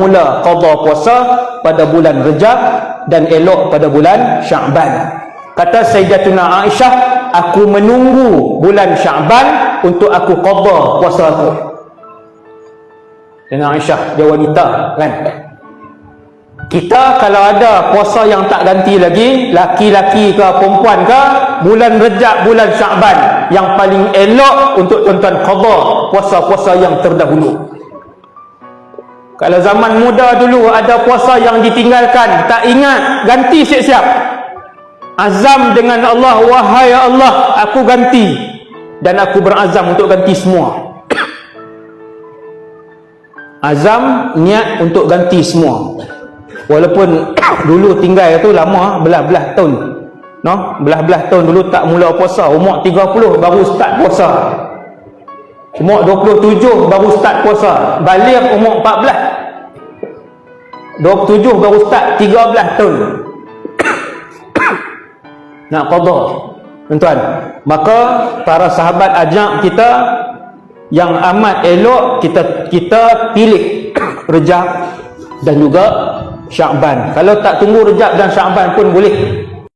mula qada puasa pada bulan Rejab dan elok pada bulan Syaban. Kata Sayyidatuna Aisyah, aku menunggu bulan Syaban untuk aku qada puasa aku. Dan Aisyah dia wanita kan. Kita kalau ada puasa yang tak ganti lagi, laki-laki ke perempuan ke, bulan Rejab, bulan Syaban yang paling elok untuk tuan-tuan qada puasa-puasa yang terdahulu. Kalau zaman muda dulu ada puasa yang ditinggalkan, tak ingat, ganti siap-siap. Azam dengan Allah, wahai Allah, aku ganti. Dan aku berazam untuk ganti semua. Azam, niat untuk ganti semua. Walaupun dulu tinggal tu lama, belah-belah tahun. No? Belah-belah tahun dulu tak mula puasa. Umur 30 baru start puasa. Umur 27 baru start puasa. Balik umur 14. 27 baru start 13 tahun. Nak qada. Tuan-tuan, maka para sahabat ajak kita yang amat elok kita kita pilih Rejab dan juga Syakban. Kalau tak tunggu Rejab dan Syakban pun boleh.